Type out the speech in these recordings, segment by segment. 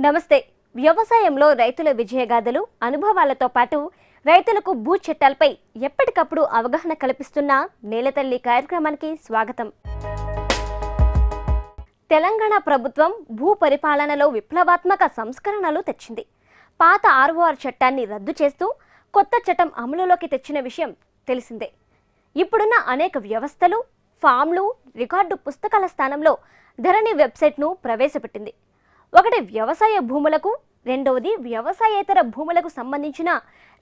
నమస్తే. వ్యవసాయంలో రైతుల విజయగాథలు అనుభవాలతో పాటు రైతులకు భూ చట్టాలపై ఎప్పటికప్పుడు అవగాహన కల్పిస్తున్న నేలతల్లి కార్యక్రమానికి స్వాగతం. తెలంగాణ ప్రభుత్వం భూ పరిపాలనలో విప్లవాత్మక సంస్కరణలు తెచ్చింది. పాత ఆర్ఓఆర్ చట్టాన్ని రద్దు చేస్తూ కొత్త చట్టం అమలులోకి తెచ్చిన విషయం తెలిసిందే. ఇప్పుడున్న అనేక వ్యవస్థలు ఫామ్లు రికార్డు పుస్తకాల స్థానంలో ధరణి వెబ్సైట్ను ప్రవేశపెట్టింది. ఒకటి వ్యవసాయ భూములకు రెండవది వ్యవసాయేతర భూములకు సంబంధించిన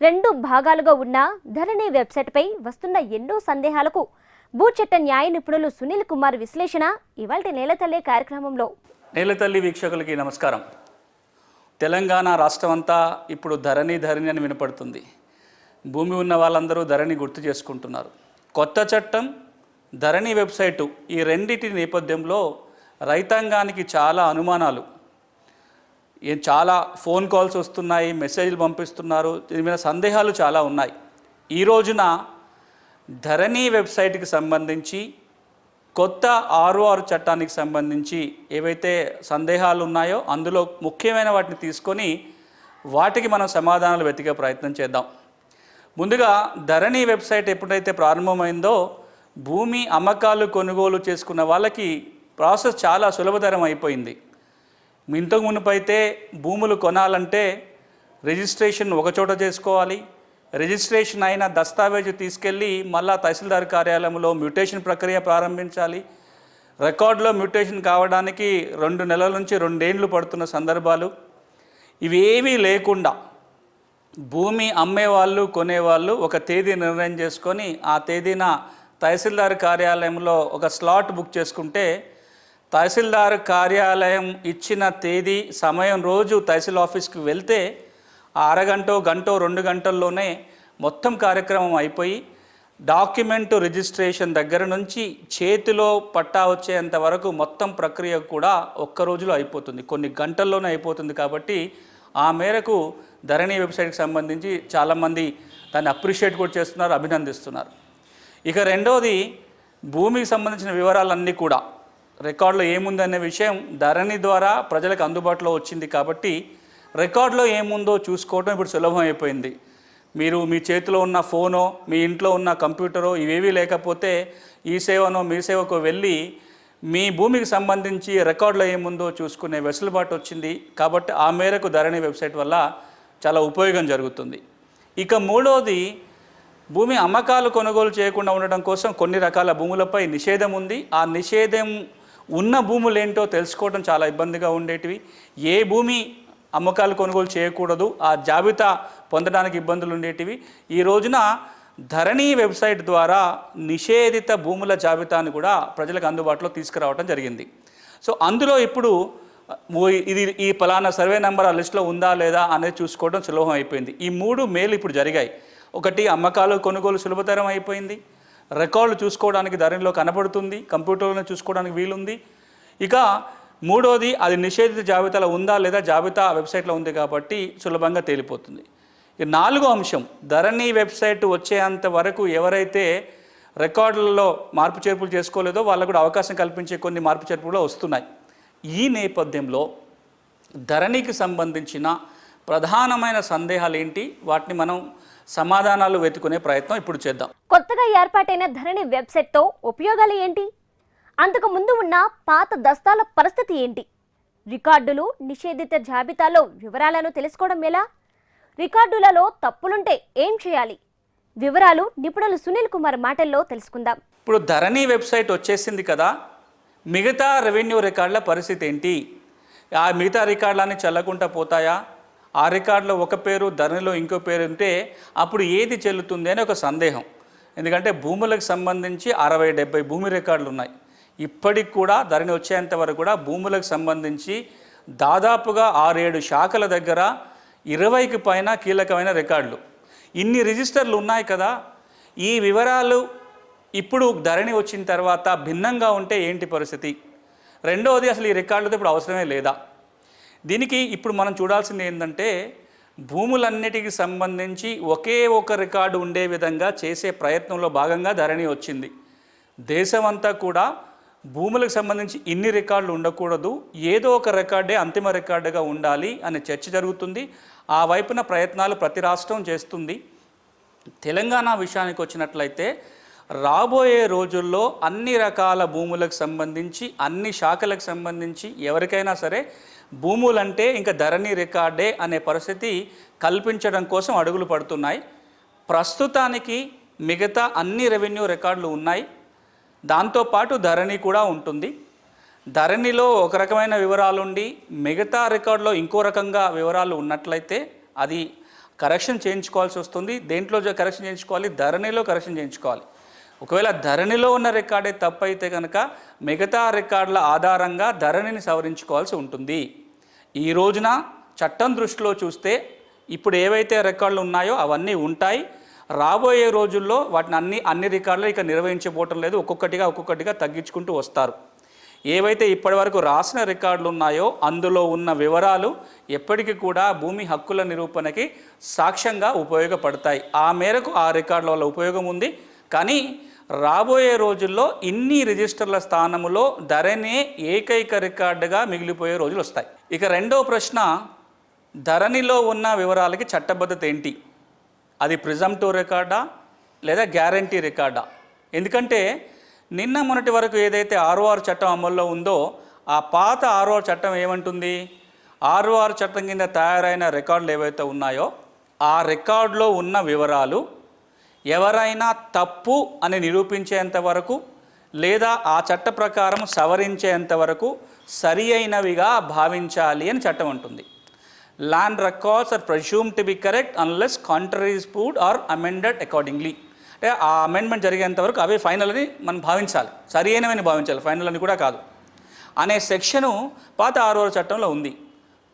రెండు భాగాలుగా ఉన్న ధరణి వెబ్సైట్పై వస్తున్న ఎన్నో సందేహాలకు భూచట్ట న్యాయ నిపుణులు సునీల్ కుమార్ విశ్లేషణ ఇవాళ నేలతల్లి కార్యక్రమంలో. నేలతల్లి వీక్షకులకి నమస్కారం. తెలంగాణ రాష్ట్రం అంతా ఇప్పుడు ధరణి ధరణి అని వినపడుతుంది. భూమి ఉన్న వాళ్ళందరూ ధరణి గుర్తు చేసుకుంటున్నారు. కొత్త చట్టం ధరణి వెబ్సైటు ఈ రెండింటి నేపథ్యంలో రైతాంగానికి చాలా అనుమానాలు. చాలా ఫోన్ కాల్స్ వస్తున్నాయి మెసేజ్లు పంపిస్తున్నారు. దీని మీద సందేహాలు చాలా ఉన్నాయి. ఈ రోజున ధరణి వెబ్సైట్కి సంబంధించి కొత్త ఆర్ఓఆర్ చట్టానికి సంబంధించి ఏవైతే సందేహాలు ఉన్నాయో అందులో ముఖ్యమైన వాటిని తీసుకొని వాటికి మనం సమాధానాలు వెతికే ప్రయత్నం చేద్దాం. ముందుగా ధరణి వెబ్సైట్ ఎప్పుడైతే ప్రారంభమైందో భూమి అమ్మకాలు కొనుగోలు చేసుకున్న వాళ్ళకి ప్రాసెస్ చాలా సులభతరం అయిపోయింది. ఇంతకు మునుపైతే భూములు కొనాలంటే రిజిస్ట్రేషన్ ఒకచోట చేసుకోవాలి. రిజిస్ట్రేషన్ అయిన దస్తావేజు తీసుకెళ్ళి మళ్ళా తహసీల్దార్ కార్యాలయంలో మ్యూటేషన్ ప్రక్రియ ప్రారంభించాలి. రికార్డులో మ్యూటేషన్ కావడానికి రెండు నెలల నుంచి రెండేండ్లు పడుతున్న సందర్భాలు. ఇవేవీ లేకుండా భూమి అమ్మేవాళ్ళు కొనేవాళ్ళు ఒక తేదీ నిర్ణయం చేసుకొని ఆ తేదీన తహసీల్దార్ కార్యాలయంలో ఒక స్లాట్ బుక్ చేసుకుంటే తహసీల్దార్ కార్యాలయం ఇచ్చిన తేదీ సమయం రోజు తహసీల్ ఆఫీస్కి వెళ్తే ఆ అరగంటో గంటో రెండు గంటల్లోనే మొత్తం కార్యక్రమం అయిపోయి డాక్యుమెంట్ రిజిస్ట్రేషన్ దగ్గర నుంచి చేతిలో పట్టా వచ్చేంత వరకు మొత్తం ప్రక్రియ కూడా ఒక్క రోజులో అయిపోతుంది. కొన్ని గంటల్లోనే అయిపోతుంది కాబట్టి ఆ మేరకు ధరణి వెబ్సైట్కి సంబంధించి చాలామంది దాన్ని అప్రిషియేట్ కూడా చేస్తున్నారు అభినందిస్తున్నారు. ఇక రెండవది భూమికి సంబంధించిన వివరాలన్నీ కూడా. రికార్డులో ఏముందనే విషయం ధరణి ద్వారా ప్రజలకు అందుబాటులో వచ్చింది కాబట్టి రికార్డులో ఏముందో చూసుకోవడం ఇప్పుడు సులభం అయిపోయింది. మీరు మీ చేతిలో ఉన్న ఫోనో మీ ఇంట్లో ఉన్న కంప్యూటరో ఇవేవీ లేకపోతే ఈ సేవనో మీ సేవకు వెళ్ళి మీ భూమికి సంబంధించి రికార్డులో ఏముందో చూసుకునే వెసులుబాటు వచ్చింది కాబట్టి ఆ మేరకు ధరణి వెబ్సైట్ వల్ల చాలా ఉపయోగం జరుగుతుంది. ఇక మూడవది భూమి అమ్మకాలు కొనుగోలు చేయకుండా ఉండడం కోసం కొన్ని రకాల భూములపై నిషేధం ఉంది. ఆ నిషేధం ఉన్న భూములు ఏంటో తెలుసుకోవడం చాలా ఇబ్బందిగా ఉండేటివి. ఏ భూమి అమ్మకాలు కొనుగోలు చేయకూడదు ఆ జాబితా పొందడానికి ఇబ్బందులు ఉండేటివి. ఈ రోజున ధరణి వెబ్సైట్ ద్వారా నిషేధిత భూముల జాబితాను కూడా ప్రజలకు అందుబాటులో తీసుకురావడం జరిగింది. సో అందులో ఇప్పుడు ఇది ఈ ఫలానా సర్వే నెంబర్ ఆ లిస్టులో ఉందా లేదా అనేది చూసుకోవడం సులభం అయిపోయింది. ఈ మూడు మేలు ఇప్పుడు జరిగాయి. ఒకటి అమ్మకాలు కొనుగోలు సులభతరం అయిపోయింది. రికార్డులు చూసుకోవడానికి ధరణిలో కనబడుతుంది కంప్యూటర్లో చూసుకోవడానికి వీలుంది. ఇక మూడోది అది నిషేధిత జాబితాలో ఉందా లేదా జాబితా వెబ్సైట్లో ఉంది కాబట్టి సులభంగా తేలిపోతుంది. ఇక నాలుగో అంశం ధరణి వెబ్సైట్ వచ్చేంత వరకు ఎవరైతే రికార్డులలో మార్పు చేర్పులు చేసుకోలేదో వాళ్ళకు కూడా అవకాశం కల్పించే కొన్ని మార్పు చేర్పులు కూడా వస్తున్నాయి. ఈ నేపథ్యంలో ధరణికి సంబంధించిన ప్రధానమైన సందేహాలు ఏంటి? వాటిని మనం సమాధానాలు వెతుకునే ప్రయత్నం ఇప్పుడు చేద్దాం. కొత్తగా ఏర్పాటైన ధరణి వెబ్సైట్తో ఉపయోగాలు ఏంటి? అంతకు ముందు ఉన్న పాత దస్తాల పరిస్థితి ఏంటి? రికార్డులు నిషేధిత జాబితాలో వివరాలను తెలుసుకోవడం ఎలా? రికార్డులలో తప్పులుంటే ఏం చేయాలి? వివరాలు నిపుణులు సునీల్ కుమార్ మాటల్లో తెలుసుకుందాం. ఇప్పుడు ధరణి వెబ్సైట్ వచ్చేసింది కదా మిగతా రెవెన్యూ రికార్డుల పరిస్థితి ఏంటి? ఆ మిగతా రికార్డులన్నీ చల్లకుండా పోతాయా? ఆ రికార్డులో ఒక పేరు ధరణిలో ఇంకో పేరు ఉంటే అప్పుడు ఏది చెల్లుతుంది అని ఒక సందేహం. ఎందుకంటే భూములకు సంబంధించి అరవై డెబ్బై భూమి రికార్డులు ఉన్నాయి. ఇప్పటికి కూడా ధరణి వచ్చేంత వరకు కూడా భూములకు సంబంధించి దాదాపుగా ఆరేడు శాఖల దగ్గర ఇరవైకి పైన కీలకమైన రికార్డులు. ఇన్ని రిజిస్టర్లు ఉన్నాయి కదా. ఈ వివరాలు ఇప్పుడు ధరణి వచ్చిన తర్వాత భిన్నంగా ఉంటే ఏంటి పరిస్థితి? రెండవది అసలు ఈ రికార్డులతో ఇప్పుడు అవసరమే లేదా? దీనికి ఇప్పుడు మనం చూడాల్సింది ఏంటంటే భూములన్నిటికి సంబంధించి ఒకే ఒక రికార్డు ఉండే విధంగా చేసే ప్రయత్నంలో భాగంగా ధరణి వచ్చింది. దేశమంతా కూడా భూములకు సంబంధించి ఇన్ని రికార్డులు ఉండకూడదు ఏదో ఒక రికార్డే అంతిమ రికార్డుగా ఉండాలి అనే చర్చ జరుగుతుంది. ఆ వైపున ప్రయత్నాలు ప్రతి రాష్ట్రం చేస్తుంది. తెలంగాణ విషయానికి వచ్చినట్లయితే రాబోయే రోజుల్లో అన్ని రకాల భూములకు సంబంధించి అన్ని శాఖలకు సంబంధించి ఎవరికైనా సరే భూములంటే ఇంకా ధరణి రికార్డే అనే పరిస్థితి కల్పించడం కోసం అడుగులు పడుతున్నాయి. ప్రస్తుతానికి మిగతా అన్ని రెవెన్యూ రికార్డులు ఉన్నాయి. దాంతోపాటు ధరణి కూడా ఉంటుంది. ధరణిలో ఒక రకమైన వివరాలు ఉండి మిగతా రికార్డులో ఇంకో రకంగా వివరాలు ఉన్నట్లయితే అది కరెక్షన్ చేయించుకోవాల్సి వస్తుంది. దేంట్లో కరెక్షన్ చేయించుకోవాలి? ధరణిలో కరెక్షన్ చేయించుకోవాలి. ఒకవేళ ధరణిలో ఉన్న రికార్డే తప్పైతే కనుక మిగతా రికార్డుల ఆధారంగా ధరణిని సవరించుకోవాల్సి ఉంటుంది. ఈ రోజున చట్టం దృష్టిలో చూస్తే ఇప్పుడు ఏవైతే రికార్డులు ఉన్నాయో అవన్నీ ఉంటాయి. రాబోయే రోజుల్లో వాటిని అన్ని అన్ని రికార్డులు ఇక నిర్వహించబోవటం లేదు. ఒక్కొక్కటిగా ఒక్కొక్కటిగా తగ్గించుకుంటూ వస్తారు. ఏవైతే ఇప్పటివరకు రాసిన రికార్డులు ఉన్నాయో అందులో ఉన్న వివరాలు ఎప్పటికీ కూడా భూమి హక్కుల నిరూపణకి సాక్ష్యంగా ఉపయోగపడతాయి. ఆ మేరకు ఆ రికార్డుల వల్ల ఉపయోగం ఉంది. కానీ రాబోయే రోజుల్లో ఇన్ని రిజిస్టర్ల స్థానములో ధరనే ఏకైక రికార్డుగా మిగిలిపోయే రోజులు వస్తాయి. ఇక రెండో ప్రశ్న ధరణిలో ఉన్న వివరాలకి చట్టబద్ధత ఏంటి? అది ప్రిజంటివ్ రికార్డా లేదా గ్యారంటీ రికార్డా? ఎందుకంటే నిన్న మొన్నటి వరకు ఏదైతే ఆర్ఓఆర్ చట్టం అమల్లో ఉందో ఆ పాత ఆర్ఓఆర్ చట్టం ఏమంటుంది? ఆర్ఓఆర్ చట్టం కింద తయారైన రికార్డులు ఏవైతే ఉన్నాయో ఆ రికార్డులో ఉన్న వివరాలు ఎవరైనా తప్పు అని నిరూపించేంత వరకు లేదా ఆ చట్ట ప్రకారం సవరించేంత వరకు సరి అయినవిగా భావించాలి అని చట్టం ఉంటుంది. Land records are presumed to be correct unless contrary's proved or amended accordingly అంటే ఆ అమెండ్మెంట్ జరిగేంత వరకు అవే ఫైనల్ అని మనం భావించాలి. సరి అయినవని భావించాలి. ఫైనల్ అని కూడా కాదు. అనే సెక్షను పాత ఆరో చట్టంలో ఉంది.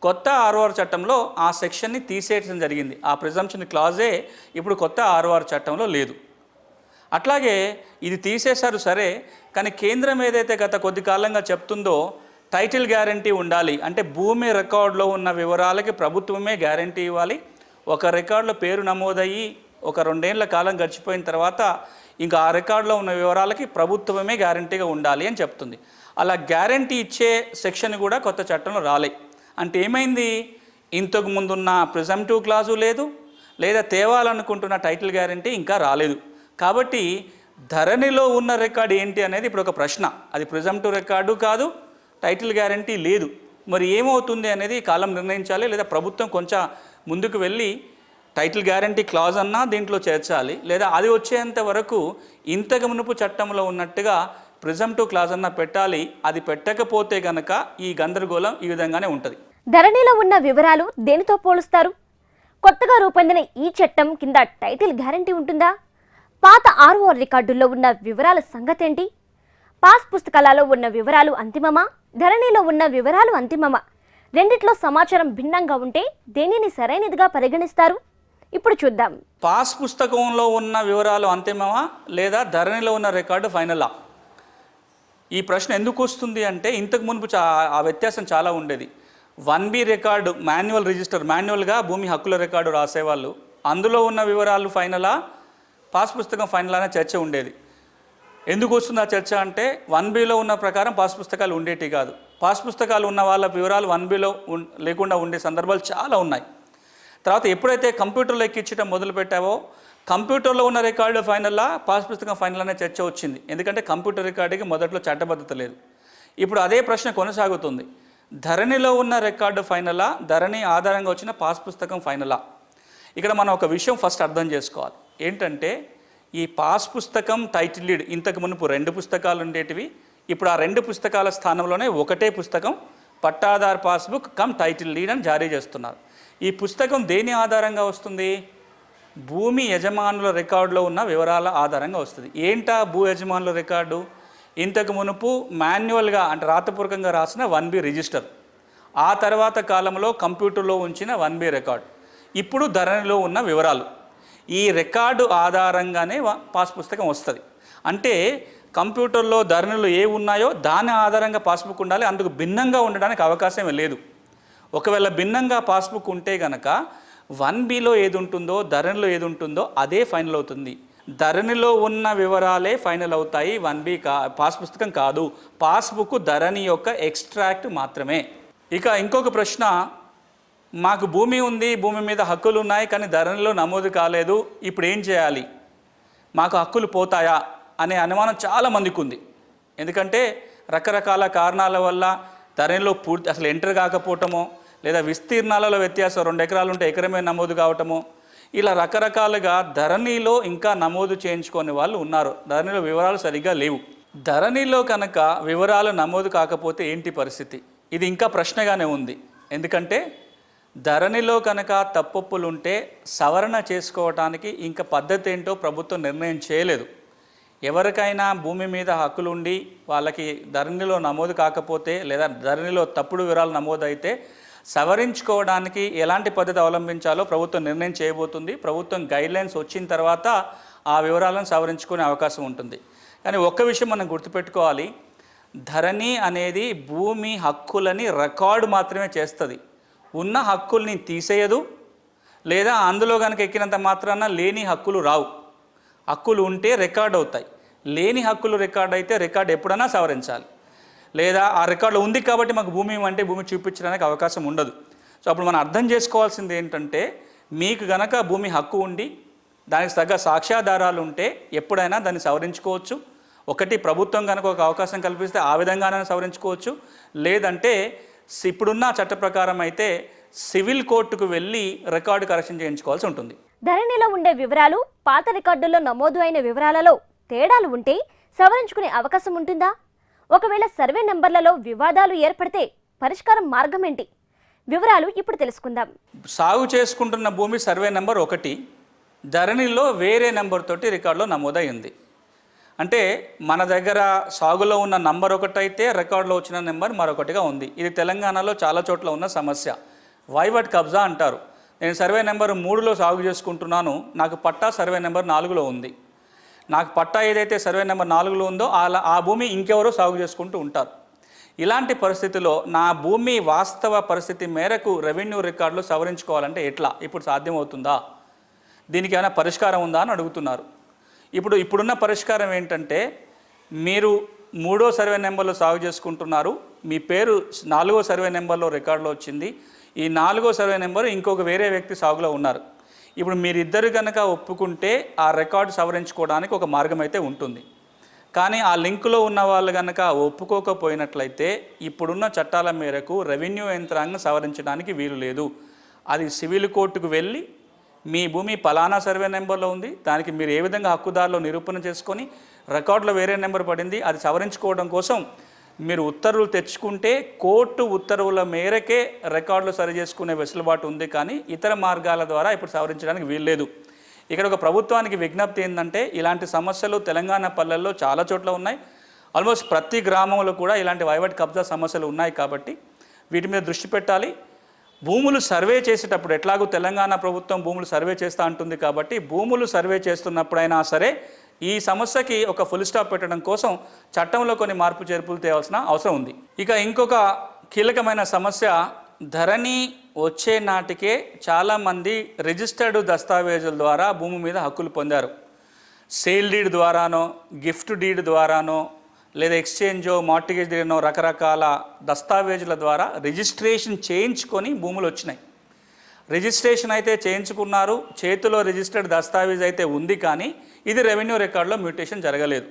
కొత్త ఆర్ఓఆర్ చట్టంలో ఆ సెక్షన్ని తీసేయడం జరిగింది. ఆ ప్రిజంప్షన్ క్లాజే ఇప్పుడు కొత్త ఆర్ఓఆర్ చట్టంలో లేదు. అట్లాగే ఇది తీసేశారు సరే కానీ కేంద్రం ఏదైతే గత కొద్ది కాలంగా చెప్తుందో టైటిల్ గ్యారంటీ ఉండాలి. అంటే భూమి రికార్డులో ఉన్న వివరాలకి ప్రభుత్వమే గ్యారంటీ ఇవ్వాలి. ఒక రికార్డులో పేరు నమోదయ్యి ఒక రెండేళ్ళ కాలం గడిచిపోయిన తర్వాత ఇంకా ఆ రికార్డులో ఉన్న వివరాలకి ప్రభుత్వమే గ్యారంటీగా ఉండాలి అని చెప్తుంది. అలా గ్యారంటీ ఇచ్చే సెక్షన్ కూడా కొత్త చట్టంలో రాలే. అంటే ఏమైంది? ఇంతకు ముందున్న ప్రిజంటివ్ క్లాజు లేదు లేదా తేవాలనుకుంటున్న టైటిల్ గ్యారంటీ ఇంకా రాలేదు. కాబట్టి ధరణిలో ఉన్న రికార్డు ఏంటి అనేది ఇప్పుడు ఒక ప్రశ్న. అది ప్రిజంటివ్ రికార్డు కాదు టైటిల్ గ్యారంటీ లేదు. మరి ఏమవుతుంది అనేది కాలం నిర్ణయించాలి లేదా ప్రభుత్వం కొంచెం ముందుకు వెళ్ళి టైటిల్ గ్యారంటీ క్లాజ్ అన్నా దీంట్లో చేర్చాలి లేదా అది వచ్చేంత వరకు ఇంతకు మునుపు చట్టంలో ఉన్నట్టుగా ప్రిజంటివ్ క్లాజ్ అన్నా పెట్టాలి అది పెట్టకపోతే గనక ఈ గందరగోళం ఈ విధంగానే ఉంటుంది. ధరణిలో ఉన్న వివరాలు దేనితో పోలుస్తారు? కొత్తగా రూపొందిన ఈ చట్టం కింద టైటిల్ గ్యారంటీ ఉంటుందా? పాత ఆర్ఓ రికార్డుల్లో ఉన్న వివరాల సంగతేంటి? పాస్ పుస్తకాలలో ఉన్న వివరాలు అంతిమమా? ధరణిలో ఉన్న వివరాలు అంతిమమా? రెండిట్లో సమాచారం భిన్నంగా ఉంటే దేనిని సరైనదిగా పరిగణిస్తారు? ఇప్పుడు చూద్దాం. పాస్ పుస్తకంలో ఉన్న వివరాలు అంతిమమా లేదా ధరణిలో ఉన్న రికార్డు ఫైనలా? ఈ ప్రశ్న ఎందుకు వస్తుంది అంటే ఇంతకు మునుపు చా ఆ వ్యత్యాసం చాలా ఉండేది. One B record manual register మాన్యువల్గా భూమి హక్కుల రికార్డు రాసేవాళ్ళు. అందులో ఉన్న వివరాలు ఫైనలా పాస్ పుస్తకం ఫైనల్ అనే చర్చ ఉండేది. ఎందుకు వస్తుంది ఆ చర్చ అంటే వన్ బిలో ఉన్న ప్రకారం పాస్ పుస్తకాలు ఉండేటి కాదు. పాస్ పుస్తకాలు ఉన్న వాళ్ళ వివరాలు వన్ బిలో ఉ లేకుండా ఉండే సందర్భాలు చాలా ఉన్నాయి. తర్వాత ఎప్పుడైతే కంప్యూటర్లో ఎక్కించడం మొదలు పెట్టావో కంప్యూటర్లో ఉన్న రికార్డు ఫైనల్లా పాస్ పుస్తకం ఫైనల్ అనే చర్చ వచ్చింది. ఎందుకంటే కంప్యూటర్ రికార్డుకి మొదట్లో చట్టబద్ధత లేదు. ఇప్పుడు అదే ప్రశ్న కొనసాగుతుంది. ధరణిలో ఉన్న రికార్డు ఫైనలా ధరణి ఆధారంగా వచ్చిన పాస్ పుస్తకం ఫైనలా ఇక్కడ మనం ఒక విషయం ఫస్ట్ అర్థం చేసుకోవాలి. ఏంటంటే ఈ పాస్ పుస్తకం టైటిల్ లీడ్ ఇంతకు మునుపు రెండు పుస్తకాలు ఉండేటివి ఇప్పుడు ఆ రెండు పుస్తకాల స్థానంలోనే ఒకటే పుస్తకం Pattadar passbook cum title deed అని జారీ చేస్తున్నారు. ఈ పుస్తకం దేని ఆధారంగా వస్తుంది? భూమి యజమానుల రికార్డులో ఉన్న వివరాల ఆధారంగా వస్తుంది. ఏంటా భూ యజమానుల రికార్డు? ఇంతకు మునుపు మాన్యువల్గా అంటే రాతపూర్వకంగా రాసిన వన్ బి రిజిస్టర్. ఆ తర్వాత కాలంలో కంప్యూటర్లో ఉంచిన వన్ బి రికార్డ్. ఇప్పుడు ధరణిలో ఉన్న వివరాలు. ఈ రికార్డు ఆధారంగానే పాస్ పుస్తకం వస్తుంది. అంటే కంప్యూటర్లో ధరణులు ఏ ఉన్నాయో దాని ఆధారంగా పాస్బుక్ ఉండాలి. అందుకు భిన్నంగా ఉండడానికి అవకాశం లేదు. ఒకవేళ భిన్నంగా పాస్బుక్ ఉంటే గనక వన్ బిలో ఏది ఉంటుందో ధరణిలో ఏది ఉంటుందో అదే ఫైనల్ అవుతుంది. ధరణిలో ఉన్న వివరాలే ఫైనల్ అవుతాయి. వన్ బి కా పాస్ పుస్తకం కాదు. పాస్బుక్ ధరణి యొక్క ఎక్స్ట్రాక్ట్ మాత్రమే. ఇక ఇంకొక ప్రశ్న మాకు భూమి ఉంది భూమి మీద హక్కులు ఉన్నాయి కానీ ధరణిలో నమోదు కాలేదు. ఇప్పుడు ఏం చేయాలి? మాకు హక్కులు పోతాయా? అనే అనుమానం చాలామందికి ఉంది. ఎందుకంటే రకరకాల కారణాల వల్ల ధరణిలో పూర్తి అసలు ఎంటర్ కాకపోవటమో లేదా విస్తీర్ణాలలో వ్యత్యాసం రెండు ఎకరాలు ఉంటే ఎకరమే నమోదు కావటము. ఇలా రకరకాలుగా ధరణిలో ఇంకా నమోదు చేయించుకునే వాళ్ళు ఉన్నారు. ధరణిలో వివరాలు సరిగ్గా లేవు. ధరణిలో కనుక వివరాలు నమోదు కాకపోతే ఏంటి పరిస్థితి? ఇది ఇంకా ప్రశ్నగానే ఉంది. ఎందుకంటే ధరణిలో కనుక తప్పొప్పులు ఉంటే సవరణ చేసుకోవటానికి ఇంకా పద్ధతి ఏంటో ప్రభుత్వం నిర్ణయం చేయలేదు. ఎవరికైనా భూమి మీద హక్కులు ఉండి వాళ్ళకి ధరణిలో నమోదు కాకపోతే లేదా ధరణిలో తప్పుడు వివరాలు నమోదైతే సవరించుకోవడానికి ఎలాంటి పద్ధతి అవలంబించాలో ప్రభుత్వం నిర్ణయం చేయబోతుంది. ప్రభుత్వం గైడ్లైన్స్ వచ్చిన తర్వాత ఆ వివరాలను సవరించుకునే అవకాశం ఉంటుంది. కానీ ఒక్క విషయం మనం గుర్తుపెట్టుకోవాలి. ధరణి అనేది భూమి హక్కులని రికార్డు మాత్రమే చేస్తుంది. ఉన్న హక్కుల్ని తీసేయదు. లేదా అందులో కనుక ఎక్కినంత మాత్రాన లేని హక్కులు రావు. హక్కులు ఉంటే రికార్డ్ అవుతాయి. లేని హక్కులు రికార్డ్ అయితే రికార్డ్ ఎప్పుడైనా సవరించాలి. లేదా ఆ రికార్డులో ఉంది కాబట్టి మాకు భూమి అంటే భూమి చూపించడానికి అవకాశం ఉండదు. సో అప్పుడు మనం అర్థం చేసుకోవాల్సింది ఏంటంటే మీకు గనక భూమి హక్కు ఉండి దానికి తగ్గ సాక్ష్యాధారాలు ఉంటే ఎప్పుడైనా దాన్ని సవరించుకోవచ్చు. ఒకటి ప్రభుత్వం కనుక ఒక అవకాశం కల్పిస్తే ఆ విధంగానే సవరించుకోవచ్చు. లేదంటే ఇప్పుడున్న చట్ట ప్రకారం అయితే సివిల్ కోర్టుకు వెళ్ళి రికార్డు కరెక్షన్ చేయించుకోవాల్సి ఉంటుంది. ధరణిలో ఉండే వివరాలు పాత రికార్డుల్లో నమోదు అయిన వివరాలలో తేడాలు ఉంటే సవరించుకునే అవకాశం ఉంటుందా? ఒకవేళ సర్వే నంబర్లలో వివాదాలు ఏర్పడితే పరిష్కారం మార్గం ఏంటి వివరాలు ఇప్పుడు తెలుసుకుందాం. సాగు చేసుకుంటున్న భూమి సర్వే నెంబర్ ఒకటి ధరణిలో వేరే నెంబర్ తోటి రికార్డులో నమోదైంది. అంటే మన దగ్గర సాగులో ఉన్న నంబర్ ఒకటైతే రికార్డులో వచ్చిన నెంబర్ మరొకటిగా ఉంది. ఇది తెలంగాణలో చాలా చోట్ల ఉన్న సమస్య. వైవట్ కబ్జా అంటారు. నేను సర్వే నెంబర్ మూడులో సాగు చేసుకుంటున్నాను. నాకు పట్టా సర్వే నెంబర్ నాలుగులో ఉంది. నాకు పట్టా ఏదైతే సర్వే నెంబర్ నాలుగులో ఉందో అలా ఆ భూమి ఇంకెవరో సాగు చేసుకుంటూ ఉంటారు. ఇలాంటి పరిస్థితిలో నా భూమి వాస్తవ పరిస్థితి మేరకు రెవెన్యూ రికార్డులు సవరించుకోవాలంటే ఎట్లా? ఇప్పుడు సాధ్యమవుతుందా? దీనికి ఏమైనా పరిష్కారం ఉందా అని అడుగుతున్నారు. ఇప్పుడు ఇప్పుడున్న పరిష్కారం ఏంటంటే మీరు మూడో సర్వే నెంబర్లో సాగు చేసుకుంటున్నారు. మీ పేరు నాలుగో సర్వే నెంబర్లో రికార్డులో వచ్చింది. ఈ నాలుగో సర్వే నెంబర్ ఇంకొక వేరే వ్యక్తి సాగులో ఉన్నారు. ఇప్పుడు మీరిద్దరు కనుక ఒప్పుకుంటే ఆ రికార్డు సవరించుకోవడానికి ఒక మార్గం అయితే ఉంటుంది. కానీ ఆ లింకులో ఉన్న వాళ్ళు కనుక ఒప్పుకోకపోయినట్లయితే ఇప్పుడున్న చట్టాల మేరకు రెవెన్యూ యంత్రాంగం సవరించడానికి వీలు లేదు. అది సివిల్ కోర్టుకు వెళ్ళి మీ భూమి పలానా సర్వే నెంబర్లో ఉంది దానికి మీరు ఏ విధంగా హక్కుదారులో నిరూపణ చేసుకొని రికార్డులో వేరే నెంబర్ పడింది అది సవరించుకోవడం కోసం మీరు ఉత్తర్వులు తెచ్చుకుంటే కోర్టు ఉత్తర్వుల మేరకే రికార్డులు సరి చేసుకునే వెసులుబాటు ఉంది కానీ ఇతర మార్గాల ద్వారా ఇప్పుడు సవరించడానికి వీల్లేదు. ఇక్కడ ఒక ప్రభుత్వానికి విజ్ఞప్తి ఏంటంటే ఇలాంటి సమస్యలు తెలంగాణ పల్లెల్లో చాలా చోట్ల ఉన్నాయి. ఆల్మోస్ట్ ప్రతి గ్రామంలో కూడా ఇలాంటి వైవట్ కబ్జా సమస్యలు ఉన్నాయి కాబట్టి వీటి మీద దృష్టి పెట్టాలి. భూములు సర్వే చేసేటప్పుడు ఎట్లాగూ తెలంగాణ ప్రభుత్వం భూములు సర్వే చేస్తూ ఉంటుంది కాబట్టి భూములు సర్వే చేస్తున్నప్పుడైనా సరే ఈ సమస్యకి ఒక ఫుల్ స్టాప్ పెట్టడం కోసం చట్టంలో కొన్ని మార్పు చేర్పులు తేవాల్సిన అవసరం ఉంది. ఇక ఇంకొక కీలకమైన సమస్య ధరణి వచ్చే నాటికే చాలామంది రిజిస్టర్డ్ దస్తావేజుల ద్వారా భూమి మీద హక్కులు పొందారు. సేల్ డీడ్ ద్వారానో గిఫ్ట్ డీడ్ ద్వారానో లేదా ఎక్స్చేంజో మార్టిగేజ్ డీడ్నో రకరకాల దస్తావేజుల ద్వారా రిజిస్ట్రేషన్ చేయించుకొని భూములు వచ్చినాయి. రిజిస్ట్రేషన్ అయితే చేయించుకున్నారు. చేతిలో రిజిస్టర్డ్ దస్తావేజ్ అయితే ఉంది కానీ ఇది రెవెన్యూ రికార్డులో మ్యూటేషన్ జరగలేదు.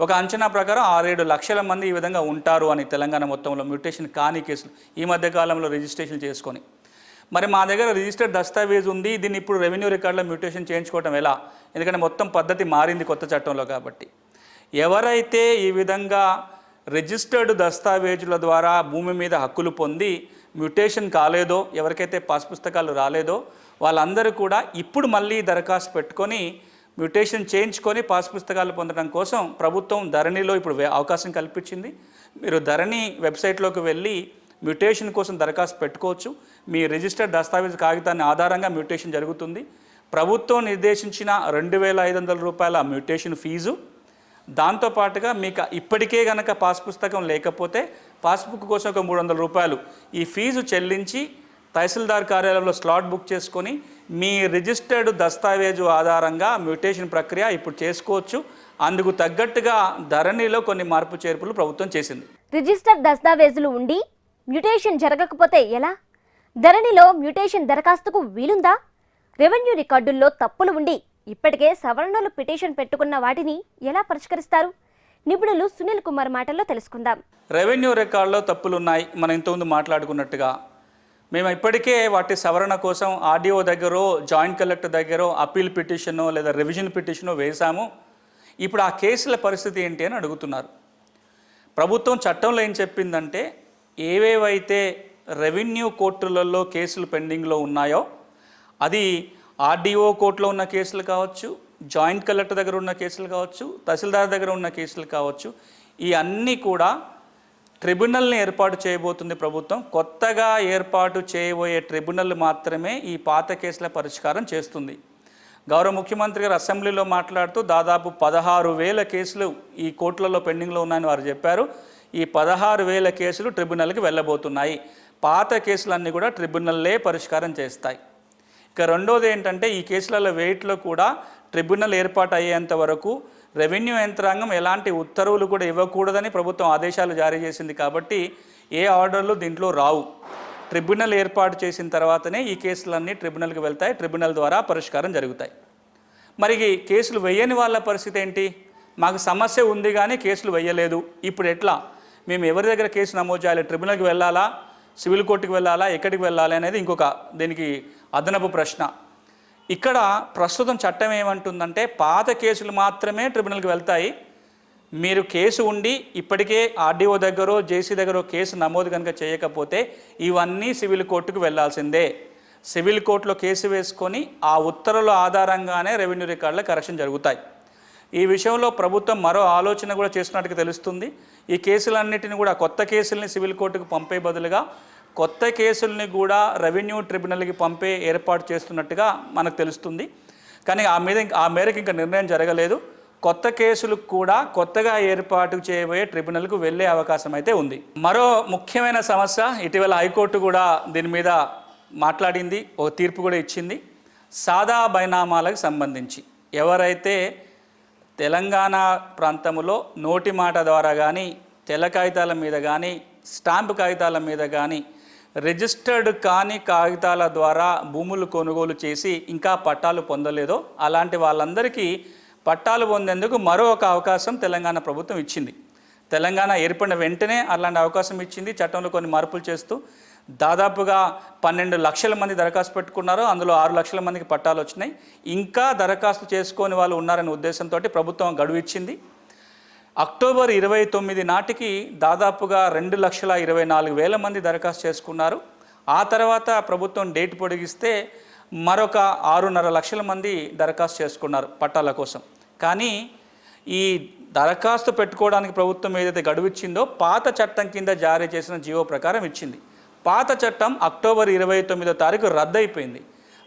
ఒక అంచనా ప్రకారం ఆరేడు లక్షల మంది ఈ విధంగా ఉంటారు అని తెలంగాణ మొత్తంలో మ్యూటేషన్ కాని కేసులు ఈ మధ్య కాలంలో రిజిస్ట్రేషన్ చేసుకొని. మరి మా దగ్గర రిజిస్టర్డ్ దస్తావేజ్ ఉంది. దీన్ని ఇప్పుడు రెవెన్యూ రికార్డులో మ్యూటేషన్ చేయించుకోవడం ఎలా? ఎందుకంటే మొత్తం పద్ధతి మారింది కొత్త చట్టంలో కాబట్టి. ఎవరైతే ఈ విధంగా రిజిస్టర్డ్ దస్తావేజుల ద్వారా భూమి మీద హక్కులు పొంది మ్యుటేషన్ కాలేదో ఎవరికైతే పాస్ పుస్తకాలు రాలేదో వాళ్ళందరూ కూడా ఇప్పుడు మళ్ళీ దరఖాస్తు పెట్టుకొని మ్యుటేషన్ చేయించుకొని పాస్ పుస్తకాలు పొందడం కోసం ప్రభుత్వం ధరణిలో ఇప్పుడు వే- అవకాశం కల్పించింది. మీరు ధరణి వెబ్సైట్లోకి వెళ్ళి మ్యుటేషన్ కోసం దరఖాస్తు పెట్టుకోవచ్చు. మీ రిజిస్టర్డ్ దస్తావేజ్ కాగితాన్ని ఆధారంగా మ్యుటేషన్ జరుగుతుంది. ప్రభుత్వం నిర్దేశించిన రెండు వేల ఐదు వందల రూపాయల మ్యుటేషన్ ఫీజు. దాంతోపాటుగా మీకు ఇప్పటికే గనక పాస్ పుస్తకం లేకపోతే పాస్బుక్ కోసం ఒక మూడు వందల రూపాయలు ఈ ఫీజు చెల్లించి తహసీల్దార్ కార్యాలయంలో స్లాట్ బుక్ చేసుకొని మీ రిజిస్టర్డ్ దస్తావేజు ఆధారంగా మ్యూటేషన్ ప్రక్రియ ఇప్పుడు చేసుకోవచ్చు. అందుకు తగ్గట్టుగా ధరణిలో కొన్ని మార్పు చేర్పులు ప్రభుత్వం చేసింది. రిజిస్టర్ దస్తావేజులు ఉండి మ్యుటేషన్ జరగకపోతే ఎలా? ధరణిలో మ్యుటేషన్ దరఖాస్తుకు వీలుందా? రెవెన్యూ రికార్డుల్లో తప్పులు ఉండి ఇప్పటికే సవరణలు పిటిషన్ పెట్టుకున్న వాటిని ఎలా పరిష్కరిస్తారు? నిపుణులు సునీల్ కుమార్ మాటల్లో తెలుసుకుందాం. రెవెన్యూ రికార్డులో తప్పులు ఉన్నాయి మనం ఇంతకుముందు మాట్లాడుకున్నట్టుగా మేము ఇప్పటికే వాటి సవరణ కోసం ఆర్డీఓ దగ్గర జాయింట్ కలెక్టర్ దగ్గర అప్పీల్ పిటిషనో లేదా రివిజన్ పిటిషనో వేశాము. ఇప్పుడు ఆ కేసుల పరిస్థితి ఏంటి అని అడుగుతున్నారు. ప్రభుత్వం చట్టంలో ఏం చెప్పిందంటే ఏవేవైతే రెవెన్యూ కోర్టులలో కేసులు పెండింగ్లో ఉన్నాయో అది ఆర్డీఓ కోర్టులో ఉన్న కేసులు కావచ్చు జాయింట్ కలెక్టర్ దగ్గర ఉన్న కేసులు కావచ్చు తహసీల్దార్ దగ్గర ఉన్న కేసులు కావచ్చు ఈ అన్నీ కూడా ట్రిబ్యునల్ని ఏర్పాటు చేయబోతుంది ప్రభుత్వం. కొత్తగా ఏర్పాటు చేయబోయే ట్రిబ్యునల్ మాత్రమే ఈ పాత కేసుల పరిష్కారం చేస్తుంది. గౌరవ ముఖ్యమంత్రి గారు అసెంబ్లీలో మాట్లాడుతూ దాదాపు పదహారు వేల కేసులు ఈ కోర్టులలో పెండింగ్లో ఉన్నాయని వారు చెప్పారు. ఈ పదహారు వేల కేసులు ట్రిబ్యునల్కి వెళ్ళబోతున్నాయి. పాత కేసులన్నీ కూడా ట్రిబ్యునల్లే పరిష్కారం చేస్తాయి. ఇక రెండోది ఏంటంటే ఈ కేసులలో వెయిట్లో కూడా ట్రిబ్యునల్ ఏర్పాటు అయ్యేంత వరకు రెవెన్యూ యంత్రాంగం ఎలాంటి ఉత్తర్వులు కూడా ఇవ్వకూడదని ప్రభుత్వం ఆదేశాలు జారీ చేసింది కాబట్టి ఏ ఆర్డర్లు దీంట్లో రావు. ట్రిబ్యునల్ ఏర్పాటు చేసిన తర్వాతనే ఈ కేసులన్నీ ట్రిబ్యునల్కి వెళ్తాయి ట్రిబ్యునల్ ద్వారా పరిష్కారం జరుగుతాయి. మరి ఈ కేసులు వేయని వాళ్ళ పరిస్థితి ఏంటి? మాకు సమస్య ఉంది కానీ కేసులు వేయలేదు. ఇప్పుడు ఎట్లా? మేము ఎవరి దగ్గర కేసు నమోదు చేయాలి? ట్రిబ్యునల్కి వెళ్ళాలా? సివిల్ కోర్టుకి వెళ్ళాలా? ఎక్కడికి వెళ్ళాలి? అనేది ఇంకొక దీనికి అదనపు ప్రశ్న. ఇక్కడ ప్రస్తుతం చట్టం ఏమంటుందంటే పాత కేసులు మాత్రమే ట్రిబ్యునల్కి వెళ్తాయి. మీరు కేసు ఉండి ఇప్పటికే ఆర్డీఓ దగ్గర జేసీ దగ్గర కేసు నమోదు కనుక చేయకపోతే ఇవన్నీ సివిల్ కోర్టుకు వెళ్ళాల్సిందే సివిల్ కోర్టులో కేసు వేసుకొని ఆ ఉత్తర్వుల ఆధారంగానే రెవెన్యూ రికార్డుల కరెక్షన్ జరుగుతాయి. ఈ విషయంలో ప్రభుత్వం మరో ఆలోచన కూడా చేస్తున్నట్టుగా తెలుస్తుంది. ఈ కేసులన్నిటిని కూడా కొత్త కేసుల్ని సివిల్ కోర్టుకు పంపే బదులుగా కొత్త కేసుల్ని కూడా రెవెన్యూ ట్రిబ్యునల్కి పంపే ఏర్పాటు చేస్తున్నట్టుగా మనకు తెలుస్తుంది. కానీ ఆ మీద ఆ మేరకు ఇంకా నిర్ణయం జరగలేదు. కొత్త కేసులు కూడా కొత్తగా ఏర్పాటు చేయబోయే ట్రిబ్యునల్కు వెళ్ళే అవకాశం అయితే ఉంది. మరో ముఖ్యమైన సమస్య ఇటీవల హైకోర్టు కూడా దీని మీద మాట్లాడింది ఓ తీర్పు కూడా ఇచ్చింది. సాదా బైనామాలకు సంబంధించి. ఎవరైతే తెలంగాణ ప్రాంతంలో నోటి మాట ద్వారా కానీ తెల్ల కాగితాల మీద కానీ స్టాంప్ కాగితాల మీద కానీ రిజిస్టర్డ్ కాని కాగితాల ద్వారా భూములు కొనుగోలు చేసి ఇంకా పట్టాలు పొందలేదో అలాంటి వాళ్ళందరికీ పట్టాలు పొందేందుకు మరో ఒక అవకాశం తెలంగాణ ప్రభుత్వం ఇచ్చింది. తెలంగాణ ఏర్పడిన వెంటనే అలాంటి అవకాశం ఇచ్చింది. చట్టంలో కొన్ని మార్పులు చేస్తూ దాదాపుగా పన్నెండు లక్షల మంది దరఖాస్తు పెట్టుకున్నారు. అందులో ఆరు లక్షల మందికి పట్టాలు వచ్చినాయి. ఇంకా దరఖాస్తు చేసుకొని వాళ్ళు ఉన్నారనే ఉద్దేశంతో ప్రభుత్వం గడువు ఇచ్చింది. అక్టోబర్ ఇరవై తొమ్మిది నాటికి దాదాపుగా రెండు లక్షల ఇరవై నాలుగు వేల మంది దరఖాస్తు చేసుకున్నారు. ఆ తర్వాత ప్రభుత్వం డేట్ పొడిగిస్తే మరొక ఆరున్నర లక్షల మంది దరఖాస్తు చేసుకున్నారు పట్టాల కోసం. కానీ ఈ దరఖాస్తు పెట్టుకోవడానికి ప్రభుత్వం ఏదైతే గడువు ఇచ్చిందో పాత చట్టం కింద జారీ చేసిన జీవో ప్రకారం ఇచ్చింది. పాత చట్టం అక్టోబర్ ఇరవై తొమ్మిదో తారీఖు రద్దయిపోయింది.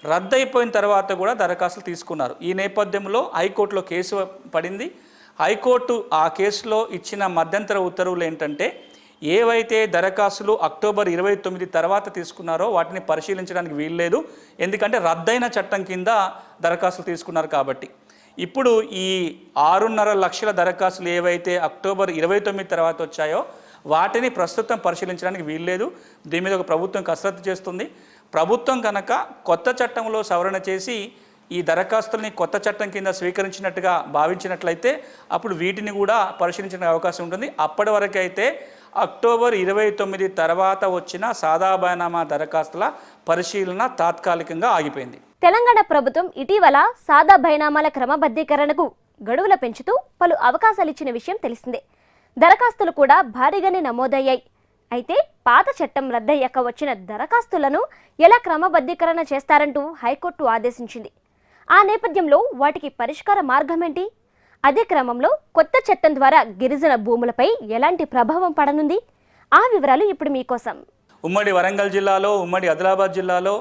రద్దయిపోయిన తర్వాత కూడా దరఖాస్తులు తీసుకున్నారు. ఈ నేపథ్యంలో హైకోర్టులో కేసు పడింది. హైకోర్టు ఆ కేసులో ఇచ్చిన మధ్యంతర ఉత్తర్వులు ఏంటంటే ఏవైతే దరఖాస్తులు అక్టోబర్ ఇరవై తొమ్మిది తర్వాత తీసుకున్నారో వాటిని పరిశీలించడానికి వీల్లేదు. ఎందుకంటే రద్దయిన చట్టం కింద దరఖాస్తులు తీసుకున్నారు కాబట్టి. ఇప్పుడు ఈ ఆరున్నర లక్షల దరఖాస్తులు ఏవైతే అక్టోబర్ ఇరవై తొమ్మిది తర్వాత వచ్చాయో వాటిని ప్రస్తుతం పరిశీలించడానికి వీల్లేదు. దీని మీద ఒక ప్రభుత్వం కసరత్తు చేస్తుంది. ప్రభుత్వం కనుక కొత్త చట్టంలో సవరణ చేసి ఈ దరఖాస్తుల్ని కొత్త చట్టం కింద స్వీకరించినట్టుగా భావించినట్లయితే అప్పుడు వీటిని కూడా పరిశీలించడానికి అవకాశం ఉంటుంది. అప్పటి వరకైతే అక్టోబర్ ఇరవై తొమ్మిది తర్వాత వచ్చిన సాదా బైనామా దరఖాస్తుల పరిశీలన తాత్కాలికంగా ఆగిపోయింది. తెలంగాణ ప్రభుత్వం ఇటీవల సాదా బైనామాల క్రమబద్ధీకరణకు గడువుల పెంచుతూ పలు అవకాశాలు ఇచ్చిన విషయం తెలిసిందే. దరఖాస్తులు కూడా భారీగానే నమోదయ్యాయి. అయితే పాత చట్టం రద్దయ్యాక వచ్చిన దరఖాస్తులను ఎలా క్రమబద్ధీకరణ చేస్తారంటూ హైకోర్టు ఆదేశించింది. ఆ నేపథ్యంలో వాటికి పరిష్కార మార్గమేంటి? అదే క్రమంలో కొత్త చట్టం ద్వారా గిరిజన భూములపై ఎలాంటి ప్రభావం పడనుంది? ఆ వివరాలు ఇప్పుడు మీకోసం. ఉమ్మడి వరంగల్ జిల్లాలో ఉమ్మడి ఆదిలాబాద్ జిల్లాలో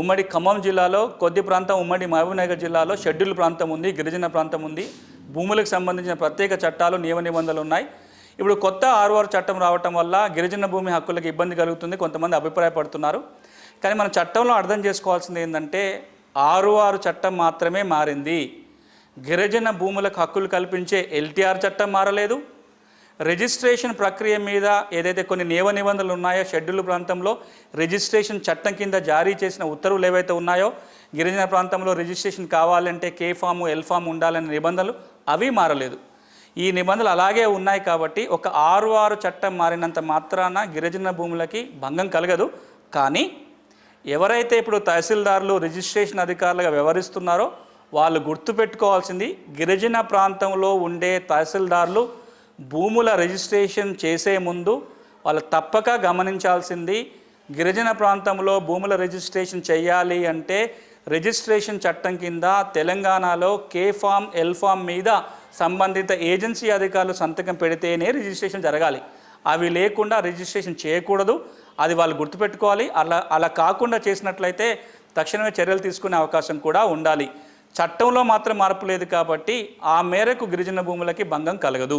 ఉమ్మడి ఖమ్మం జిల్లాలో కొద్ది ప్రాంతం ఉమ్మడి మహబూబ్నగర్ జిల్లాలో షెడ్యూల్ ప్రాంతం ఉంది గిరిజన ప్రాంతం ఉంది. భూములకు సంబంధించిన ప్రత్యేక చట్టాలు నియమ నిబంధనలు ఉన్నాయి. ఇప్పుడు కొత్త ఆర్ఓఆర్ చట్టం రావటం వల్ల గిరిజన భూమి హక్కులకు ఇబ్బంది కలుగుతుంది కొంతమంది అభిప్రాయపడుతున్నారు. కానీ మన చట్టంలో అర్థం చేసుకోవాల్సింది ఏంటంటే ఆరు ఆరు చట్టం మాత్రమే మారింది. గిరిజన భూములకు హక్కులు కల్పించే ఎల్టీఆర్ చట్టం మారలేదు. రిజిస్ట్రేషన్ ప్రక్రియ మీద ఏదైతే కొన్ని నియమ నిబంధనలు ఉన్నాయో షెడ్యూల్ ప్రాంతంలో రిజిస్ట్రేషన్ చట్టం కింద జారీ చేసిన ఉత్తర్వులు ఏవైతే ఉన్నాయో గిరిజన ప్రాంతంలో రిజిస్ట్రేషన్ కావాలంటే కే ఫాము ఎల్ ఫామ్ ఉండాలనే నిబంధనలు అవి మారలేదు. ఈ నిబంధనలు అలాగే ఉన్నాయి కాబట్టి ఒక ఆరు ఆరు చట్టం మారినంత మాత్రాన గిరిజన భూములకి భంగం కలగదు. కానీ ఎవరైతే ఇప్పుడు తహసీల్దారులు రిజిస్ట్రేషన్ అధికారులుగా వ్యవహరిస్తున్నారో వాళ్ళు గుర్తుపెట్టుకోవాల్సింది గిరిజన ప్రాంతంలో ఉండే తహసీల్దారులు భూముల రిజిస్ట్రేషన్ చేసే ముందు వాళ్ళు తప్పక గమనించాల్సింది గిరిజన ప్రాంతంలో భూముల రిజిస్ట్రేషన్ చేయాలి అంటే రిజిస్ట్రేషన్ చట్టం కింద తెలంగాణలో కే ఫామ్ ఎల్ ఫామ్ మీద సంబంధిత ఏజెన్సీ అధికారులు సంతకం పెడితేనే రిజిస్ట్రేషన్ జరగాలి. అవి లేకుండా రిజిస్ట్రేషన్ చేయకూడదు. అది వాళ్ళు గుర్తుపెట్టుకోవాలి. అలా అలా కాకుండా చేసినట్లయితే తక్షణమే చర్యలు తీసుకునే అవకాశం కూడా ఉండాలి. చట్టంలో మాత్రం మార్పు లేదు కాబట్టి ఆ మేరకు గిరిజన భూములకి భంగం కలగదు.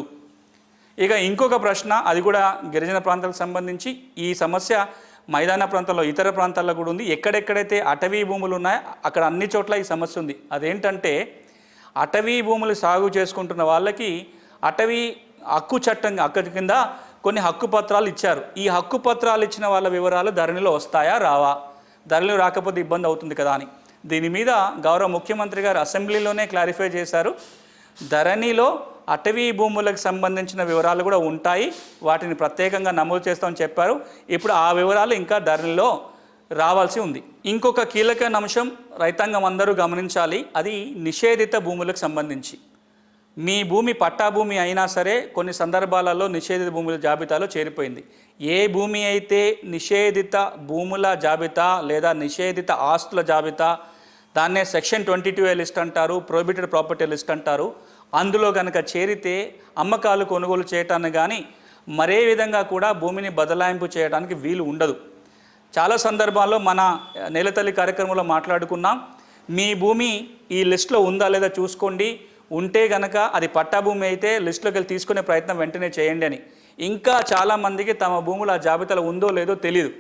ఇక ఇంకొక ప్రశ్న అది కూడా గిరిజన ప్రాంతాలకు సంబంధించి. ఈ సమస్య మైదాన ప్రాంతాల్లో ఇతర ప్రాంతాల్లో కూడా ఉంది. ఎక్కడెక్కడైతే అటవీ భూములు ఉన్నాయో అక్కడ అన్ని చోట్ల ఈ సమస్య ఉంది. అదేంటంటే అటవీ భూములు సాగు చేసుకుంటున్న వాళ్ళకి అటవీ హక్కు చట్టం హక్కు కింద కొన్ని హక్కు పత్రాలు ఇచ్చారు. ఈ హక్కు పత్రాలు ఇచ్చిన వాళ్ళ వివరాలు ధరణిలో వస్తాయా? రావా. ధరలు రాకపోతే ఇబ్బంది అవుతుంది కదా అని. దీని మీద గౌరవ ముఖ్యమంత్రి గారు అసెంబ్లీలోనే క్లారిఫై చేశారు. ధరణిలో అటవీ భూములకు సంబంధించిన వివరాలు కూడా ఉంటాయి. వాటిని ప్రత్యేకంగా నమోదు చేస్తామని చెప్పారు. ఇప్పుడు ఆ వివరాలు ఇంకా ధరణిలో రావాల్సి ఉంది. ఇంకొక కీలకమైన అంశం రైతాంగం అందరూ గమనించాలి. అది నిషేధిత భూములకు సంబంధించి. మీ భూమి పట్టా భూమి అయినా సరే కొన్ని సందర్భాలలో నిషేధిత భూముల జాబితాలో చేరిపోయింది. ఏ భూమి అయితే నిషేధిత భూముల జాబితా లేదా నిషేధిత ఆస్తుల జాబితా దాన్నే సెక్షన్ ట్వంటీ టూ లిస్ట్ అంటారు ప్రొహిబిటెడ్ ప్రాపర్టీ లిస్ట్ అంటారు. అందులో కనుక చేరితే అమ్మకాలు కొనుగోలు చేయటాన్ని కానీ మరే విధంగా కూడా భూమిని బదలాయింపు చేయడానికి వీలు ఉండదు. చాలా సందర్భాల్లో మన నెలతల్లి కార్యక్రమంలో మాట్లాడుకున్నాం. మీ భూమి ఈ లిస్టులో ఉందా లేదా చూసుకోండి. ఉంటే గనక అది పట్టాభూమి అయితే లిస్టులోకి వెళ్ళి తీసుకునే ప్రయత్నం వెంటనే చేయండి అని. ఇంకా చాలామందికి తమ భూములు ఆ జాబితాలో ఉందో లేదో తెలియదు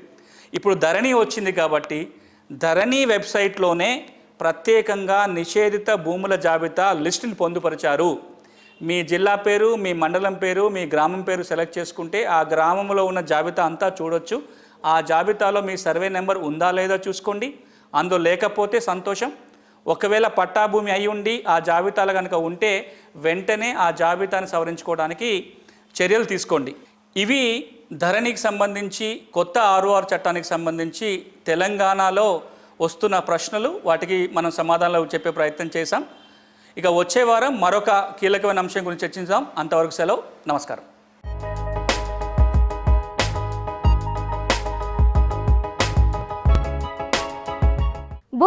ఇప్పుడు ధరణి వచ్చింది కాబట్టి ధరణి వెబ్సైట్లోనే ప్రత్యేకంగా నిషేధిత భూముల జాబితా లిస్టుని పొందుపరిచారు. మీ జిల్లా పేరు మీ మండలం పేరు మీ గ్రామం పేరు సెలెక్ట్ చేసుకుంటే ఆ గ్రామంలో ఉన్న జాబితా అంతా చూడొచ్చు. ఆ జాబితాలో మీ సర్వే నెంబర్ ఉందా లేదా చూసుకోండి. అందులో లేకపోతే సంతోషం. ఒకవేళ పట్టాభూమి అయి ఉండి ఆ జాబితాలో కనుక ఉంటే వెంటనే ఆ జాబితాను సవరించుకోవడానికి చర్యలు తీసుకోండి. ఇవి ధరణికి సంబంధించి కొత్త ఆర్ఓఆర్ చట్టానికి సంబంధించి తెలంగాణలో వస్తున్న ప్రశ్నలు వాటికి మనం సమాధానాలు చెప్పే ప్రయత్నం చేశాం. ఇక వచ్చే వారం మరొక కీలకమైన అంశం గురించి చర్చించాం అంతవరకు సెలవు. నమస్కారం.